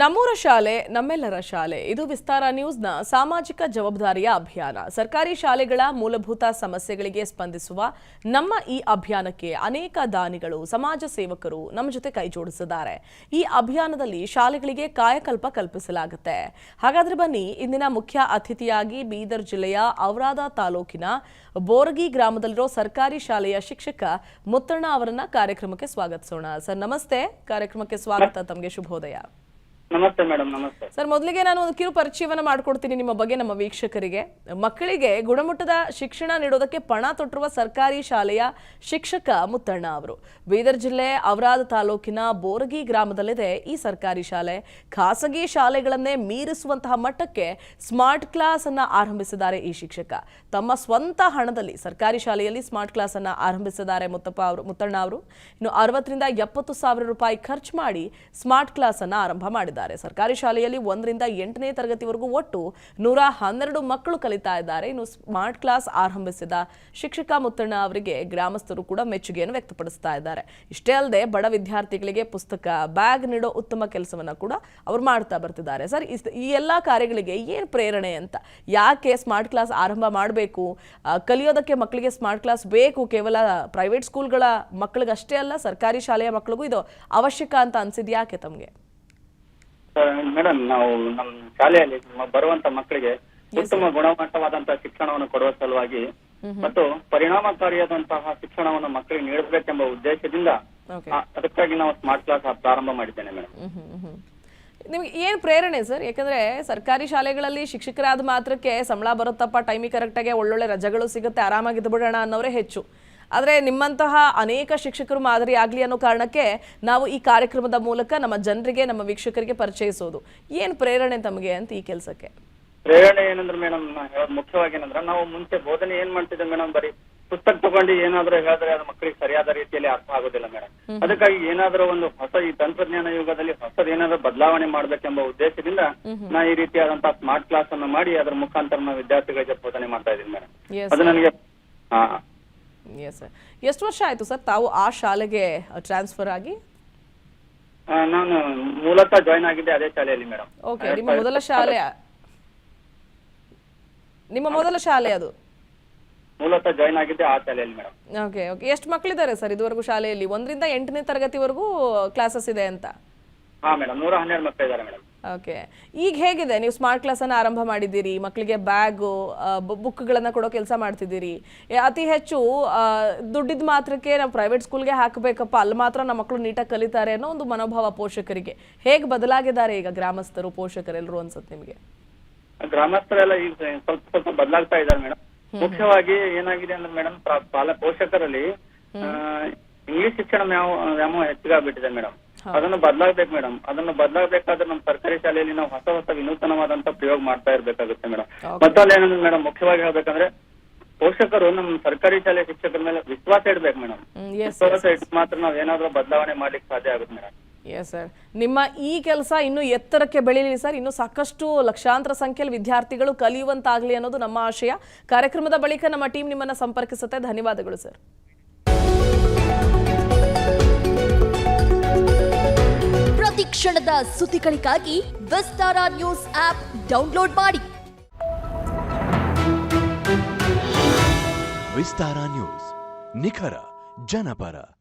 ನಮ್ಮೂರ ಶಾಲೆ, ನಮ್ಮೆಲ್ಲರ ಶಾಲೆ. ಇದು ವಿಸ್ತಾರ ನ್ಯೂಸ್ನ ಸಾಮಾಜಿಕ ಜವಾಬ್ದಾರಿಯ ಅಭಿಯಾನ. ಸರ್ಕಾರಿ ಶಾಲೆಗಳ ಮೂಲಭೂತ ಸಮಸ್ಯೆಗಳಿಗೆ ಸ್ಪಂದಿಸುವ ನಮ್ಮ ಈ ಅಭಿಯಾನಕ್ಕೆ ಅನೇಕ ದಾನಿಗಳು, ಸಮಾಜ ಸೇವಕರು ನಮ್ಮ ಜೊತೆ ಕೈ ಜೋಡಿಸಿದ್ದಾರೆ. ಈ ಅಭಿಯಾನದಲ್ಲಿ ಶಾಲೆಗಳಿಗೆ ಕಾಯಕಲ್ಪ ಕಲ್ಪಿಸಲಾಗುತ್ತೆ. ಹಾಗಾದ್ರೆ ಬನ್ನಿ, ಇಂದಿನ ಮುಖ್ಯ ಅತಿಥಿಯಾಗಿ ಬೀದರ್ ಜಿಲ್ಲೆಯ ಔರಾದ ತಾಲೂಕಿನ ಬೋರಗಿ ಗ್ರಾಮದಲ್ಲಿರೋ ಸರ್ಕಾರಿ ಶಾಲೆಯ ಶಿಕ್ಷಕ ಮುತ್ತಣ್ಣ ಅವರನ್ನ ಕಾರ್ಯಕ್ರಮಕ್ಕೆ ಸ್ವಾಗತಿಸೋಣ. ಸರ್, ನಮಸ್ತೆ. ಕಾರ್ಯಕ್ರಮಕ್ಕೆ ಸ್ವಾಗತ. ತಮಗೆ ಶುಭೋದಯ. ನಮಸ್ತೆ ಮೇಡಮ್, ನಮಸ್ತೆ. ಸರ್, ಮೊದಲಿಗೆ ನಾನು ಒಂದು ಕಿರು ಪರಿಚಯವನ್ನ ಮಾಡ್ಕೊಡ್ತೀನಿ ನಿಮ್ಮ ಬಗ್ಗೆ, ನಮ್ಮ ವೀಕ್ಷಕರಿಗೆ. ಮಕ್ಕಳಿಗೆ ಗುಣಮಟ್ಟದ ಶಿಕ್ಷಣ ನೀಡೋದಕ್ಕೆ ಪಣ ತೊಟ್ಟಿರುವ ಸರ್ಕಾರಿ ಶಾಲೆಯ ಶಿಕ್ಷಕ ಮುತ್ತಣ್ಣ ಅವರು. ಬೀದರ್ ಜಿಲ್ಲೆ ಅವರಾದ ತಾಲೂಕಿನ ಬೋರಗಿ ಗ್ರಾಮದಲ್ಲಿದೆ ಈ ಸರ್ಕಾರಿ ಶಾಲೆ. ಖಾಸಗಿ ಶಾಲೆಗಳನ್ನೇ ಮೀರಿಸುವಂತಹ ಮಟ್ಟಕ್ಕೆ ಸ್ಮಾರ್ಟ್ ಕ್ಲಾಸ್ ಅನ್ನ ಆರಂಭಿಸಿದ್ದಾರೆ ಈ ಶಿಕ್ಷಕ. ತಮ್ಮ ಸ್ವಂತ ಹಣದಲ್ಲಿ, ಸರ್ಕಾರಿ ಶಾಲೆಯಲ್ಲಿ ಸ್ಮಾರ್ಟ್ ಕ್ಲಾಸ್ ಅನ್ನ ಆರಂಭಿಸಿದ್ದಾರೆ ಮುತ್ತಪ್ಪ ಅವರು, ಮುತ್ತಣ್ಣ ಅವರು. ಇನ್ನು ಅರವತ್ತರಿಂದ ಎಪ್ಪತ್ತು ಸಾವಿರ ರೂಪಾಯಿ ಖರ್ಚು ಮಾಡಿ ಸ್ಮಾರ್ಟ್ ಕ್ಲಾಸ್ ಅನ್ನ ಆರಂಭ ಮಾಡಿದ್ದಾರೆ. ಸರ್ಕಾರಿ ಶಾಲೆಯಲ್ಲಿ ಒಂದರಿಂದ ಎಂಟನೇ ತರಗತಿವರೆಗೂ ಒಟ್ಟು ನೂರ ಹನ್ನೆರಡು ಮಕ್ಕಳು ಕಲಿತಾ ಇದ್ದಾರೆ. ಇನ್ನು ಸ್ಮಾರ್ಟ್ ಕ್ಲಾಸ್ ಆರಂಭಿಸಿದ ಶಿಕ್ಷಕ ಮುತ್ತಣ್ಣ ಅವರಿಗೆ ಗ್ರಾಮಸ್ಥರು ಕೂಡ ಮೆಚ್ಚುಗೆಯನ್ನು ವ್ಯಕ್ತಪಡಿಸ್ತಾ ಇದ್ದಾರೆ. ಇಷ್ಟೇ ಅಲ್ಲದೆ ಬಡ ವಿದ್ಯಾರ್ಥಿಗಳಿಗೆ ಪುಸ್ತಕ, ಬ್ಯಾಗ್ ನೀಡೋ ಉತ್ತಮ ಕೆಲಸವನ್ನ ಕೂಡ ಅವರು ಮಾಡ್ತಾ ಬರ್ತಿದ್ದಾರೆ. ಸರ್, ಈ ಎಲ್ಲಾ ಕಾರ್ಯಗಳಿಗೆ ಏನು ಪ್ರೇರಣೆ ಅಂತ? ಯಾಕೆ ಸ್ಮಾರ್ಟ್ ಕ್ಲಾಸ್ ಆರಂಭ ಮಾಡಬೇಕು? ಕಲಿಯೋದಕ್ಕೆ ಮಕ್ಕಳಿಗೆ ಸ್ಮಾರ್ಟ್ ಕ್ಲಾಸ್ ಬೇಕು. ಕೇವಲ ಪ್ರೈವೇಟ್ ಸ್ಕೂಲ್ಗಳ ಮಕ್ಕಳಿಗಷ್ಟೇ ಅಲ್ಲ, ಸರ್ಕಾರಿ ಶಾಲೆಯ ಮಕ್ಕಳಿಗೂ ಇದು ಅವಶ್ಯಕ ಅಂತ ಅನ್ಸಿದ್ಯಾಕೆ ತಮಗೆ? ಮೇಡಮ್ ನಾವು ನಮ್ಮ ಶಾಲೆಯಲ್ಲಿ ಬರುವಂತ ಮಕ್ಕಳಿಗೆ ಉತ್ತಮ ಗುಣಮಟ್ಟವಾದಂತಹ ಶಿಕ್ಷಣವನ್ನು ಕೊಡುವ ಸಲುವಾಗಿ ಮತ್ತು ಪರಿಣಾಮಕಾರಿಯಾದಂತಹ ಶಿಕ್ಷಣವನ್ನು ಮಕ್ಕಳಿಗೆ ನೀಡಬೇಕೆಂಬ ಉದ್ದೇಶದಿಂದ ಅದಕ್ಕಾಗಿ ನಾವು ಸ್ಮಾರ್ಟ್ ಕ್ಲಾಸ್ ಪ್ರಾರಂಭ ಮಾಡಿದ್ದೇನೆ ಮೇಡಮ್ ನಿಮ್ಗೆ ಏನು ಪ್ರೇರಣೆ ಸರ್ ಯಾಕಂದ್ರೆ ಸರ್ಕಾರಿ ಶಾಲೆಗಳಲ್ಲಿ ಶಿಕ್ಷಕರಾದ ಮಾತ್ರಕ್ಕೆ ಸಂಬಳ ಬರುತ್ತಪ್ಪ ಟೈಮಿಗೆ ಕರೆಕ್ಟಾಗಿ ಒಳ್ಳೊಳ್ಳೆ ರಜೆಗಳು ಸಿಗುತ್ತೆ ಆರಾಮಾಗಿದ್ದು ಬಿಡೋಣ ಅನ್ನೋರೇ ಹೆಚ್ಚು. ಆದರೆ ನಿಮ್ಮಂತಹ ಅನೇಕ ಶಿಕ್ಷಕರು ಮಾದರಿ ಆಗಲಿ ಅನ್ನೋ ಕಾರಣಕ್ಕೆ ನಾವು ಈ ಕಾರ್ಯಕ್ರಮದ ಮೂಲಕ ನಮ್ಮ ಜನರಿಗೆ ನಮ್ಮ ವೀಕ್ಷಕರಿಗೆ ಪರಿಚಯಿಸೋದು. ಏನು ಪ್ರೇರಣೆ ತಮಗೆ ಅಂತ ಈ ಕೆಲಸಕ್ಕೆ? ಪ್ರೇರಣೆ ಏನಂದ್ರೆ ಮೇಡಮ್ ಹೇಳೋದು ಮುಖ್ಯವಾಗಿ ಏನಂದ್ರೆ ನಾವು ಮುಂಚೆ ಬೋಧನೆ ಏನ್ ಮಾಡ್ತಿದ್ದೆ ಮೇಡಮ್ ಬರೀ ಪುಸ್ತಕ ತಗೊಂಡು ಏನಾದ್ರೂ ಹೇಳಿದ್ರೆ ಅದು ಮಕ್ಕಳಿಗೆ ಸರಿಯಾದ ರೀತಿಯಲ್ಲಿ ಅರ್ಥ ಆಗೋದಿಲ್ಲ ಮೇಡಮ್. ಅದಕ್ಕಾಗಿ ಏನಾದ್ರೂ ಒಂದು ಹೊಸ ಈ ತಂತ್ರಜ್ಞಾನ ಯುಗದಲ್ಲಿ ಹೊಸದ ಏನಾದ್ರೂ ಬದಲಾವಣೆ ಮಾಡ್ಬೇಕೆಂಬ ಉದ್ದೇಶದಿಂದ ನಾ ಈ ರೀತಿಯಾದಂತಹ ಸ್ಮಾರ್ಟ್ ಕ್ಲಾಸ್ ಅನ್ನು ಮಾಡಿ ಅದರ ಮುಖಾಂತರ ನಾವು ವಿದ್ಯಾರ್ಥಿಗಳಿಗೆ ಬೋಧನೆ ಮಾಡ್ತಾ ಇದ್ದೀನಿ ಮೇಡಮ್. ಅದು ನನಗೆ ಎಸ್ ಸರ್ ಎಷ್ಟು ವರ್ಷ ಆಯ್ತು ಸರ್ ತಾವು ಆ ಶಾಲೆಗೆ ಟ್ರಾನ್ಸ್ಫರ್ ಆಗಿ? ಆ, ನಾನು ಮೂಲತಃ ಜಾಯ್ನ್ ಆಗಿದ್ದೆ ಅದೇ ಶಾಲೆಯಲ್ಲಿ ಮೇಡಮ್ ಓಕೆ ನಿಮ್ಮ ಮೊದಲ ಶಾಲೆ ನಿಮ್ಮ ಮೊದಲ ಶಾಲೆ ಅದು? ಮೂಲತಃ ಜಾಯ್ನ್ ಆಗಿದ್ದೆ ಆ ಶಾಲೆಯಲ್ಲಿ ಮೇಡಮ್ ಓಕೆ ಓಕೆ ಎಷ್ಟು ಮಕ್ಕಳಿದ್ದಾರೆ ಸರ್ ಇದುವರೆಗೂ ಶಾಲೆಯಲ್ಲಿ? ಒಂದರಿಂದ ಎಂಟನೇ ತರಗತಿವರೆಗೂ ಕ್ಲಾಸಸ್ ಇದೆ ಅಂತ? ಹಾ ಮೇಡಮ್ ನೂರ ಹನ್ನೆರಡು ಮಕ್ಕಳಿದ್ದಾರೆ ಮೇಡಮ್ ಓಕೆ. ಈಗ ಹೇಗಿದೆ? ನೀವು ಸ್ಮಾರ್ಟ್ ಕ್ಲಾಸನ್ನು ಆರಂಭ ಮಾಡಿದ್ದೀರಿ ಮಕ್ಕಳಿಗೆ ಬ್ಯಾಗು ಬುಕ್ಗಳನ್ನು ಕೊಡೋ ಕೆಲಸ ಮಾಡ್ತಿದ್ದೀರಿ. ಅತಿ ಹೆಚ್ಚು ದುಡ್ಡಿದ ಮಾತ್ರಕ್ಕೆ ನಾವು ಪ್ರೈವೇಟ್ ಸ್ಕೂಲ್ಗೆ ಹಾಕಬೇಕಪ್ಪ ಅಲ್ಲಿ ಮಾತ್ರ ನಮ್ಮ ಮಕ್ಕಳು ನೀಟಾಗಿ ಕಲಿತಾರೆ ಅನ್ನೋ ಒಂದು ಮನೋಭಾವ ಪೋಷಕರಿಗೆ. ಹೇಗೆ ಬದಲಾಗಿದ್ದಾರೆ ಈಗ ಗ್ರಾಮಸ್ಥರು ಪೋಷಕರೆಲ್ಲರೂ ಅನ್ಸುತ್ತೆ ನಿಮಗೆ? ಗ್ರಾಮಸ್ಥರೆಲ್ಲ ಈಗ ಸ್ವಲ್ಪ ಸ್ವಲ್ಪ ಬದಲಾಗ್ತಾ ಇದ್ದಾರೆ ಮೇಡಮ್ ಮುಖ್ಯವಾಗಿ ಏನಾಗಿದೆ ಅಂದ್ರೆ ಮೇಡಮ್ ಪೋಷಕರಲ್ಲಿ ಇಂಗ್ಲಿಷ್ ಶಿಕ್ಷಣ ವ್ಯಾಮ ವ್ಯಾಮೋಹ ಹೆಚ್ಚಿಗಾಗ್ಬಿಟ್ಟಿದೆ ಮೇಡಮ್ ಅದನ್ನು ಬದಲಾಗ್ಬೇಕು ಮೇಡಮ್. ಅದನ್ನು ಬದಲಾಗಬೇಕಾದ್ರೆ ನಮ್ಮ ಸರ್ಕಾರಿ ಶಾಲೆಯಲ್ಲಿ ನಾವು ಹೊಸ ಹೊಸ ವಿನೂತನವಾದಂತ ಪ್ರಯೋಗ ಮಾಡ್ತಾ ಇರ್ಬೇಕಾಗುತ್ತೆ ಮೇಡಮ್. ಮತ್ತಲ್ಲಿ ಏನಂದ್ರೆ ಮೇಡಮ್ ಮುಖ್ಯವಾಗಿ ಹೇಳ್ಬೇಕಂದ್ರೆ ಪೋಷಕರು ನಮ್ಮ ಸರ್ಕಾರಿ ಶಾಲೆ ಶಿಕ್ಷಕರ ಮೇಲೆ ವಿಶ್ವಾಸ ಇಡ್ಬೇಕು ಮೇಡಮ್. ವಿಶ್ವಾಸ ಇಟ್ಟು ಮಾತ್ರ ನಾವ್ ಏನಾದ್ರೂ ಬದಲಾವಣೆ ಮಾಡ್ಲಿಕ್ಕೆ ಸಾಧ್ಯ ಆಗುತ್ತೆ ಮೇಡಮ್. ಎಸ್ ಸರ್ ನಿಮ್ಮ ಈ ಕೆಲಸ ಇನ್ನು ಎತ್ತರಕ್ಕೆ ಬೆಳೀಲಿ ಸರ್ ಇನ್ನು ಸಾಕಷ್ಟು ಲಕ್ಷಾಂತರ ಸಂಖ್ಯೆಯಲ್ಲಿ ವಿದ್ಯಾರ್ಥಿಗಳು ಕಲಿಯುವಂತಾಗಲಿ ಅನ್ನೋದು ನಮ್ಮ ಆಶಯ. ಕಾರ್ಯಕ್ರಮದ ಬಳಿಕ ನಮ್ಮ ಟೀಮ್ ನಿಮ್ಮನ್ನ ಸಂಪರ್ಕಿಸುತ್ತೆ. ಧನ್ಯವಾದಗಳು ಸರ್ ಪ್ರತಿ ಕ್ಷಣದ ಸುದ್ದಿಗಳಿಗಾಗಿ ವಿಸ್ತಾರ ನ್ಯೂಸ್ ಆಪ್ ಡೌನ್ಲೋಡ್ ಮಾಡಿ. ವಿಸ್ತಾರ ನ್ಯೂಸ್ ನಿಖರ ಜನಪರ.